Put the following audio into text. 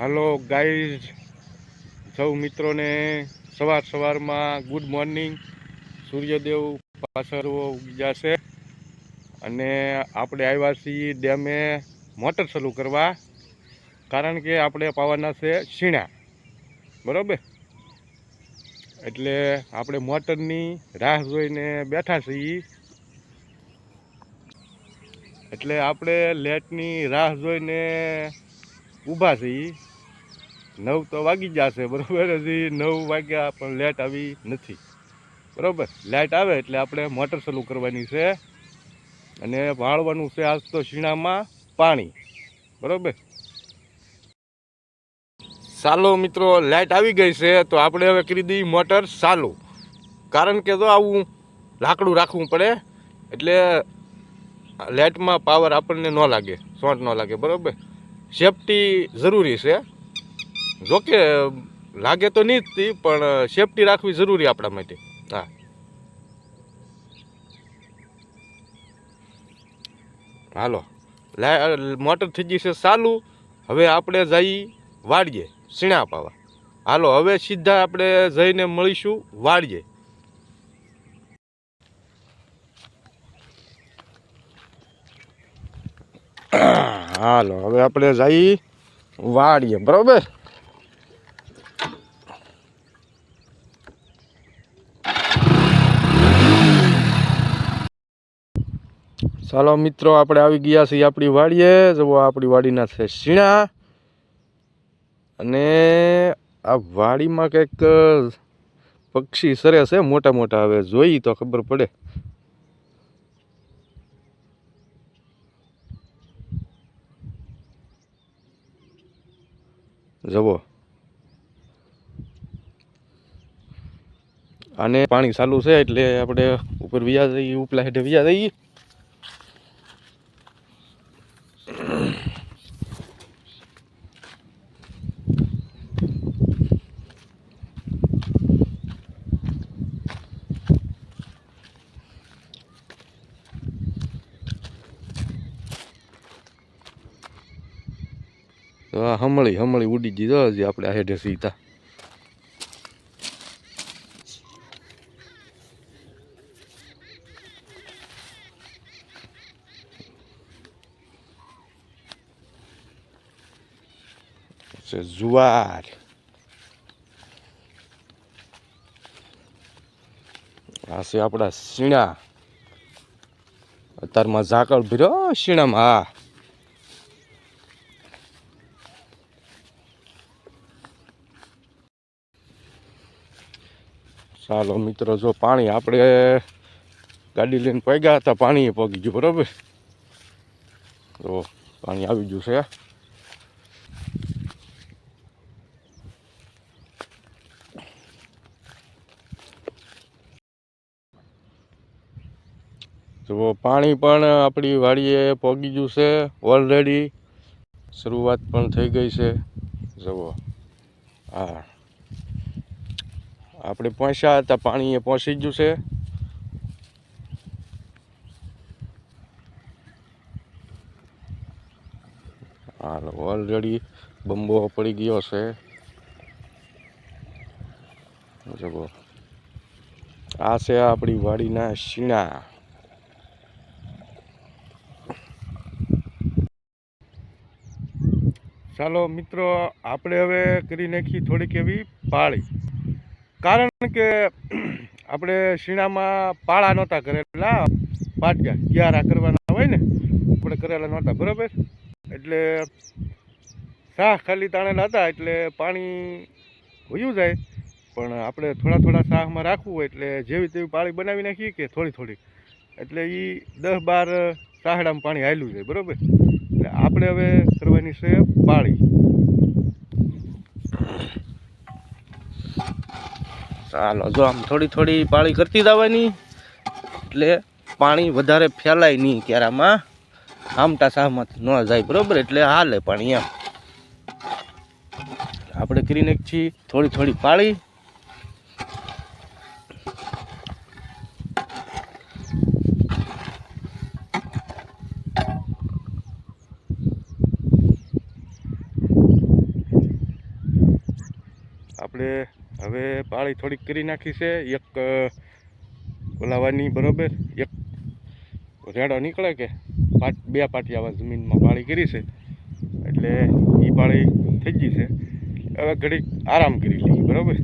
Hello guys સૌ મિત્રોને સવાર સવારમાં ગુડ મોર્નિંગ સૂર્યદેવ પાછળ ઉગી જશે. અને આપણે આવ્યા છીએ ડેમે મોટર ચાલુ કરવા. કારણ કે આપણે પાવાના છે શીણા. બરાબર? એટલે આપણે મોટરની રાહ જોઈને બેઠા છીએ. એટલે આપણે લેટની રાહ જોઈને ઊભા છીએ. નવ તો વાગી જશે, બરાબર? હજી નવ વાગ્યા પણ લાઇટ આવી નથી. બરાબર? લાઇટ આવે એટલે આપણે મોટર ચાલુ કરવાની છે. અને વાળવાનું છે આજ તો શીણામાં પાણી. બરાબર? ચાલો મિત્રો લાઇટ આવી ગઈ છે, તો આપણે હવે કરી દઈએ મોટર ચાલુ. કારણ કે તો આવું લાકડું રાખવું પડે, એટલે લાઇટમાં પાવર આપણને ન લાગે, શોર્ટ ન લાગે, બરાબર? સેફટી જરૂરી છે. જોકે, લાગે તો નહીં જ પણ સેફટી રાખવી જરૂરી આપણા માટે. હા. હાલો. મોટર થઈ ગઈ છે ચાલુ. હવે આપણે જઈ વાડીએ, સીણા પાવા. હાલો, હવે સીધા આપણે જઈને મળીશું વાડીએ. હાલો, હવે આપણે જઈ વાડીએ, બરોબર? ચાલો મિત્રો, આપણે આવી ગયા છીએ આપણી વાડીએ. જુઓ આપણી વાડીના છે શીણા. અને આ વાડીમાં કંઈક પક્ષી સરે છે, મોટા મોટા. હવે જોઈ તો ખબર પડે. જવો અને પાણી ચાલુ છે, એટલે આપણે ઉપર વ્યા જઈએ, ઉપલા હેઠે વ્યા જઈએ તો આ હમળી હમળી ઉડી ગઈ. હજી આપણે આ હેઠે છે જુવાર આ છે આપણા શીણા અત્યારમાં ઝાકળ ભીરો શીણામાં હા ચાલો, મિત્રો, જો પાણી આપણે ગાડી લઈને પગ્યા હતા, પાણી પગી ગયું બરોબર? તો પાણી આવી ગયું છે. તો પાણી પણ આપણી વાડીએ પોગી ગયું છે ઓલરેડી શરૂઆત પણ થઈ ગઈ છે. જુઓ હા આપણે પહોંચ્યા હતા, પાણી એ પહોંચી ગયું છે. હાલો ઓલરેડી બંબો પડી ગયો છે. જુઓ, આ છે આપણી વાડીના શીણા. ચાલો મિત્રો, આપણે હવે કરી નાખી થોડીક એવી પાળી. કારણ કે આપણે શીણામાં પાળા નહોતા કરેલા. પાટિયા ક્યારા કરવાના હોય ને, આપણે કરેલા નહોતા, બરોબર? એટલે શાહ ખાલી તાણેલા હતા, એટલે પાણી હોયું જાય. પણ આપણે થોડા થોડા શાહમાં રાખવું હોય, એટલે જેવી તેવી પાળી બનાવી નાખીએ કે થોડી થોડી. એટલે એ દસ બાર શાહડામાં પાણી હાલ્યું જાય, બરોબર? આપણે હવે કરવાની છે પાળી. ચાલો, જો આમ થોડી થોડી પાળી કરતી જવાની, એટલે પાણી વધારે ફેલાય નહીં ક્યારામાં આમટા સામત ન જાય, બરોબર? એટલે હાલે પાણી એમ. આપણે કરીને છીએ થોડી થોડી પાળી. આપણે હવે પાળી થોડીક કરી નાખી છે. એક ઓલાવાની, બરોબર? એક રેડો નીકળે કે? પાટ, બે પાટિયાવા જમીનમાં પાળી કરી છે. એટલે એ પાળી થઈ ગઈ છે. હવે ઘડીક આરામ કરી લઈએ, બરોબર?